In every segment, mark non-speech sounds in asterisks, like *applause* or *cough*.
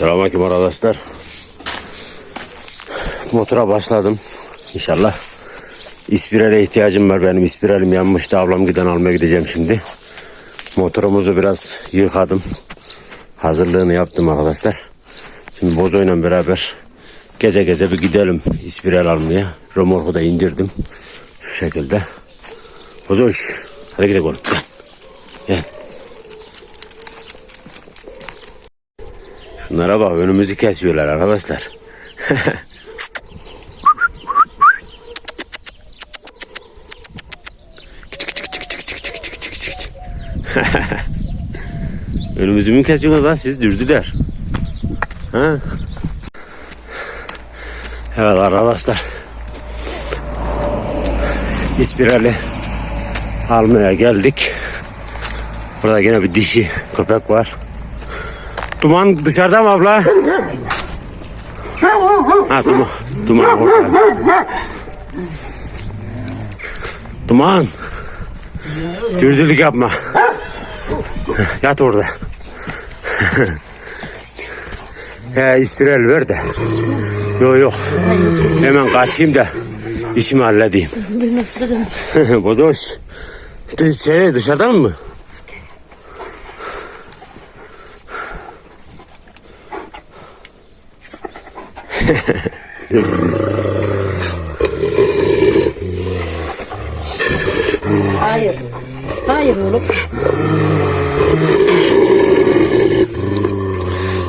Selamünaleyküm arkadaşlar. Motora başladım. İnşallah. İspirale ihtiyacım var. Benim ispiralim yanmıştı. Ablam giden almaya gideceğim şimdi. Motorumuzu biraz yıkadım. Hazırlığını yaptım arkadaşlar. Şimdi Bozo'yla beraber geze geze bir gidelim ispiral almaya. Romorku da indirdim. Şu şekilde. Bozoş. Hadi gidelim oğlum. Gel. Gel. Şunlara bak önümüzü kesiyorlar arkadaşlar. *laughs* önümüzü mü kesiyorsunuz lan siz dürdüler? Ha? Evet arkadaşlar. İspirali almaya geldik. Burada yine bir dişi köpek var. Duman dışarıda mı abla? Ha duman. Duman orada. Duman. Dürdülük yapma. Yat orada. He ispiral ver de. Yok yok. Hemen kaçayım da işimi halledeyim. Ben nasıl çıkacağım? *laughs* Bodoş. Şey dışarıdan mı? Hayır. Hayır oğlum.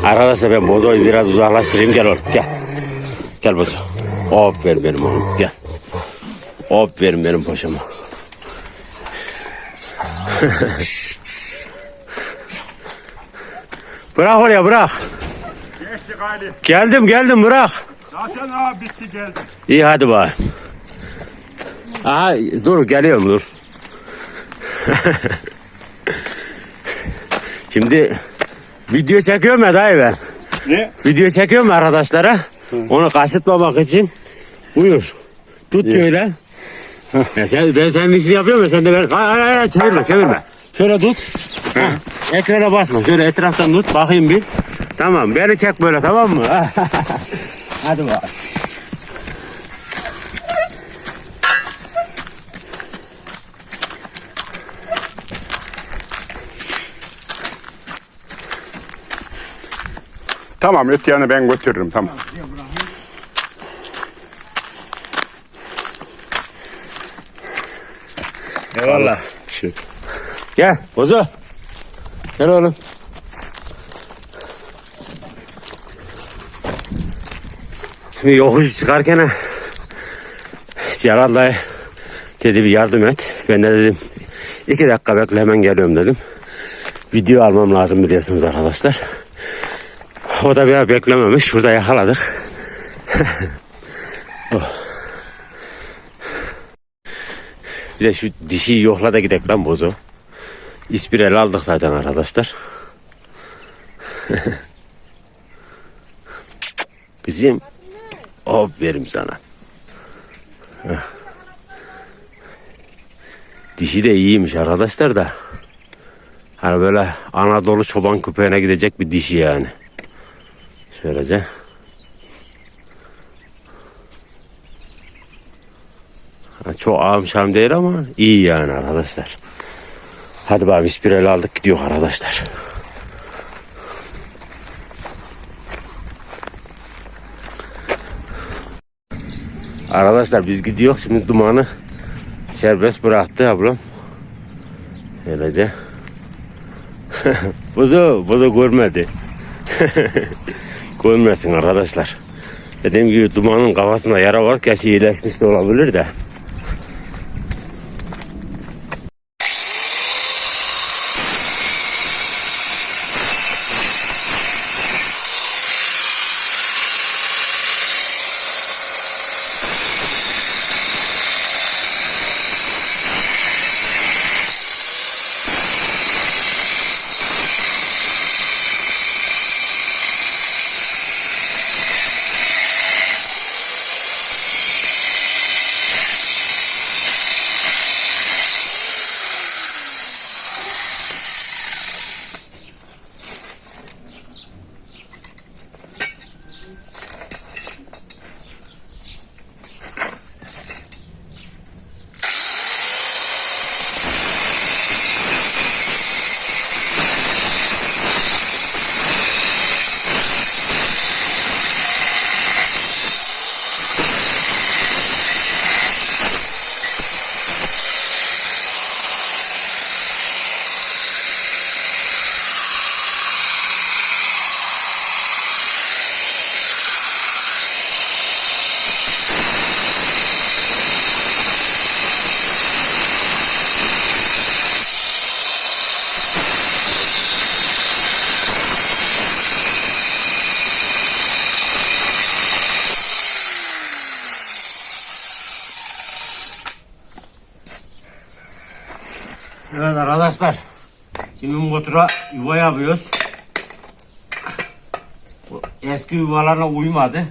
Arkadaşlar ben Bozo'yu biraz uzaklaştırayım gel oğlum gel. Gel Bozo. Aferin benim oğlum gel. Aferin benim paşama. *laughs* bırak oraya bırak. Gayri. Geldim geldim bırak. Zaten ha bitti geldi. İyi hadi bak. Aha dur geliyorum dur. *laughs* Şimdi video çekiyorum ya dayı ben. Ne? Video çekiyorum arkadaşlara. Onu kaçırtmamak için. Buyur. Tut şöyle. Ya sen, ben senin işini yapıyorum ya sen de ben. Hayır hayır hayır çevirme çevirme. Şöyle tut. Ha, Ekrana basma. Şöyle etraftan tut. Bakayım bir. Tamam beni çek böyle tamam mı? *laughs* Hadi bak. Tamam öte ben götürürüm tamam. Eyvallah. Şey. Gel Bozo. Gel oğlum. Yokuş çıkarken Celal dayı dedi bir yardım et. Ben de dedim iki dakika bekle hemen geliyorum dedim. Video almam lazım biliyorsunuz arkadaşlar. O da bir beklememiş. Şurada yakaladık. *laughs* Oh. Bir de şu dişi yokla da gidelim lan bozo. İspirel aldık zaten arkadaşlar. *laughs* Kızım. Aferin sana. Dişi de iyiymiş arkadaşlar da. Hani böyle Anadolu çoban köpeğine gidecek bir dişi yani. Şöylece. Çok ağım şam değil ama iyi yani arkadaşlar. Hadi bakalım ispirali aldık gidiyor arkadaşlar. Arkadaşlar biz gidiyor şimdi dumanı serbest bıraktı ablam. Öylece. *laughs* buzu, buzu görmedi. *laughs* Görmesin arkadaşlar. Dediğim gibi dumanın kafasında yara var. Gerçi iyileşmiş de olabilir de. Arkadaşlar. Şimdi motora yuva yapıyoruz. Bu eski yuvalarla uymadı.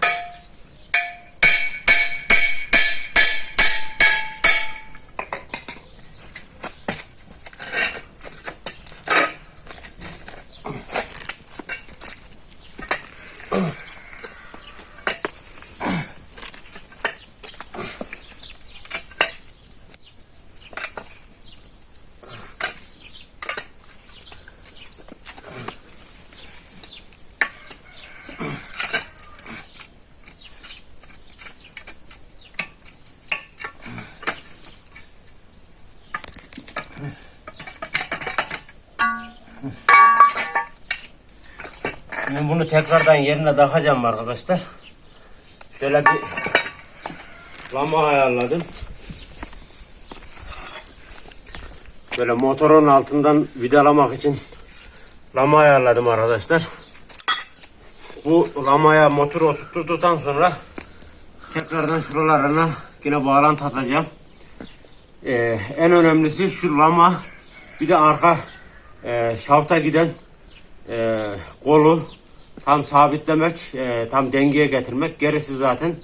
Bunu tekrardan yerine takacağım arkadaşlar. Şöyle bir lamba ayarladım. Böyle motorun altından vidalamak için lamba ayarladım arkadaşlar. Bu lamaya motoru oturttuktan sonra tekrardan şuralarına yine bağlantı atacağım. Ee, en önemlisi şu lama bir de arka e, şafta giden e, kolu tam sabitlemek, e, tam dengeye getirmek. Gerisi zaten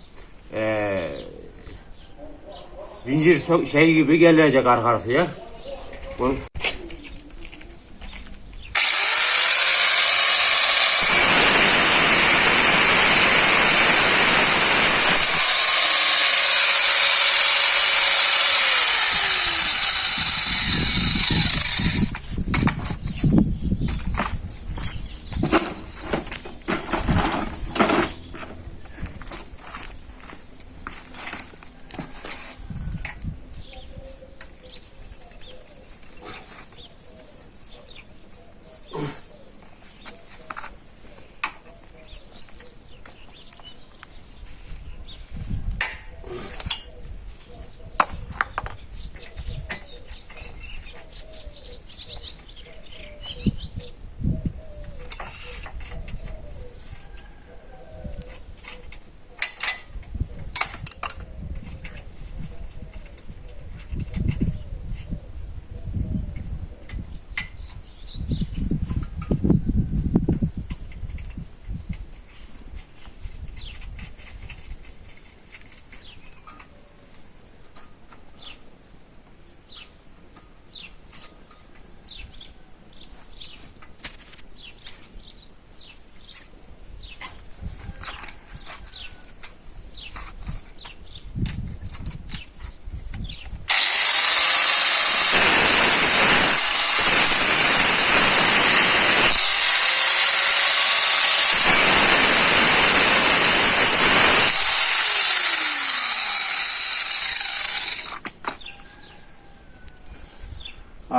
e, zincir şey gibi gelecek arka arkaya. Bu-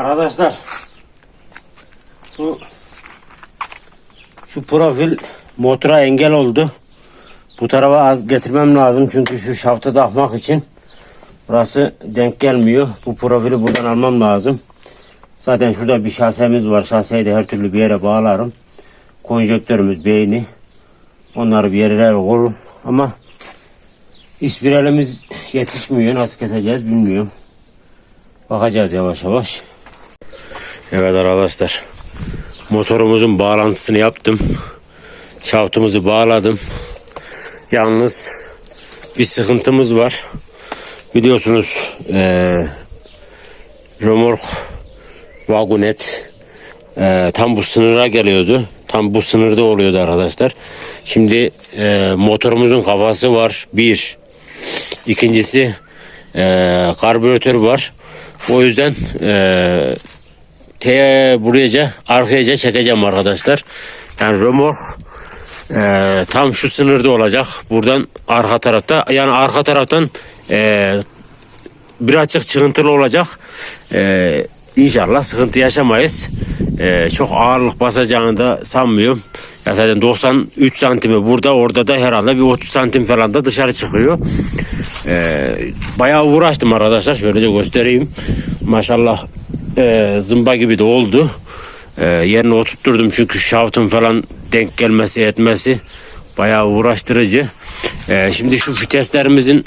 Arkadaşlar bu şu profil motora engel oldu. Bu tarafa az getirmem lazım çünkü şu şaftı takmak için burası denk gelmiyor. Bu profili buradan almam lazım. Zaten şurada bir şasemiz var. Şaseyi de her türlü bir yere bağlarım. Konjektörümüz, beyni. Onları bir yerlere koyarım. Ama ispiralimiz yetişmiyor. Nasıl keseceğiz bilmiyorum. Bakacağız yavaş yavaş. Evet arkadaşlar. Motorumuzun bağlantısını yaptım. Şaftımızı bağladım. Yalnız bir sıkıntımız var. Biliyorsunuz eee remork vagonet eee, tam bu sınıra geliyordu. Tam bu sınırda oluyordu arkadaşlar. Şimdi eee, motorumuzun kafası var. Bir. İkincisi eee karbüratör var. O yüzden eee T buraya arkayaca çekeceğim arkadaşlar. Yani remork eee, tam şu sınırda olacak. Buradan arka tarafta yani arka taraftan eee birazcık çıkıntılı olacak. Ee, inşallah sıkıntı yaşamayız. Ee, çok ağırlık basacağını da sanmıyorum. Ya zaten 93 santimi burada orada da herhalde bir 30 santim falan da dışarı çıkıyor. Ee, bayağı uğraştım arkadaşlar. Şöyle göstereyim. Maşallah e, zımba gibi de oldu. Ee, yerine oturtturdum çünkü şaftın falan denk gelmesi etmesi bayağı uğraştırıcı. Ee, şimdi şu viteslerimizin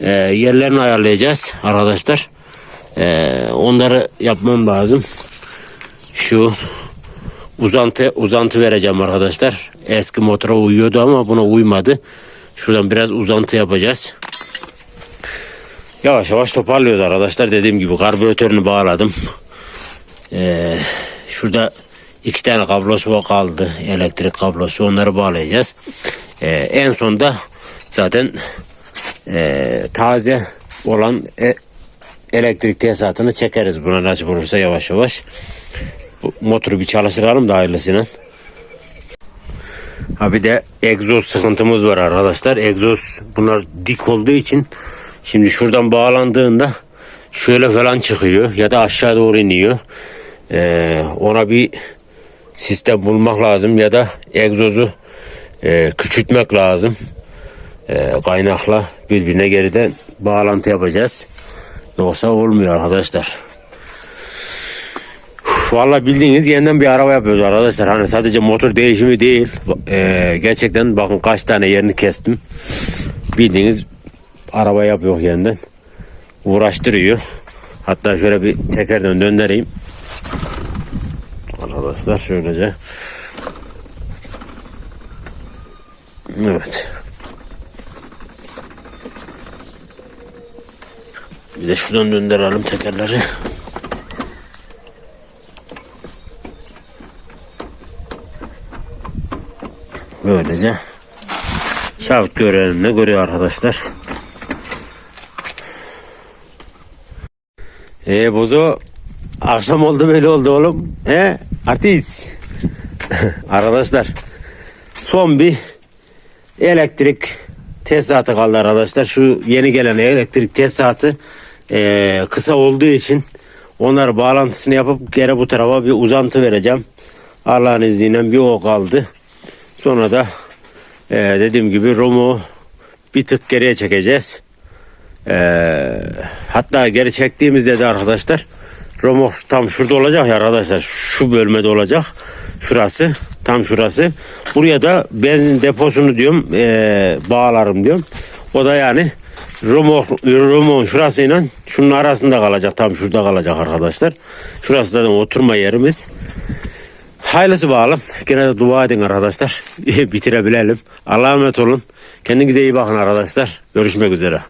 e, yerlerini ayarlayacağız arkadaşlar. Ee, onları yapmam lazım. Şu uzantı uzantı vereceğim arkadaşlar. Eski motora uyuyordu ama buna uymadı. Şuradan biraz uzantı yapacağız. Yavaş yavaş toparlıyoruz arkadaşlar. Dediğim gibi karbüratörünü bağladım. Ee, şurada iki tane kablosu kaldı. Elektrik kablosu. Onları bağlayacağız. Ee, en sonda zaten ee, taze olan e- elektrik tesisatını çekeriz. Buna nasip olursa yavaş yavaş. Bu motoru bir çalıştıralım da hayırlısıyla. Ha bir de egzoz sıkıntımız var arkadaşlar. Egzoz bunlar dik olduğu için şimdi şuradan bağlandığında şöyle falan çıkıyor ya da aşağı doğru iniyor. Ee, ona bir sistem bulmak lazım ya da egzozu e, küçültmek lazım. E, kaynakla birbirine geriden bağlantı yapacağız. Yoksa olmuyor arkadaşlar. Vallahi bildiğiniz yeniden bir araba yapıyoruz arkadaşlar. Hani sadece motor değişimi değil. Ee, gerçekten bakın kaç tane yerini kestim. Bildiğiniz araba yapıyor yeniden. Uğraştırıyor. Hatta şöyle bir tekerden döndüreyim. Arkadaşlar şöylece. Evet. Bir de şuradan döndürelim tekerleri. Böylece şahit görelimle görüyor arkadaşlar. Ee Bozo akşam oldu böyle oldu oğlum. He artist. *laughs* arkadaşlar son bir elektrik tesisatı kaldı arkadaşlar. Şu yeni gelen elektrik tesisatı eee, kısa olduğu için onları bağlantısını yapıp geri bu tarafa bir uzantı vereceğim. Allah'ın izniyle bir o kaldı. Sonra da eee, dediğim gibi Romo bir tık geriye çekeceğiz. Eee, hatta geri çektiğimizde de arkadaşlar Romo tam şurada olacak ya arkadaşlar. Şu bölmede olacak. Şurası. Tam şurası. Buraya da benzin deposunu diyorum eee, bağlarım diyorum. O da yani Romo, Romo'nun şurasıyla şunun arasında kalacak. Tam şurada kalacak arkadaşlar. Şurası da oturma yerimiz. Hayırlısı bağlı. Gene de dua edin arkadaşlar. *laughs* Bitirebilelim. Allah'a emanet olun. Kendinize iyi bakın arkadaşlar. Görüşmek üzere.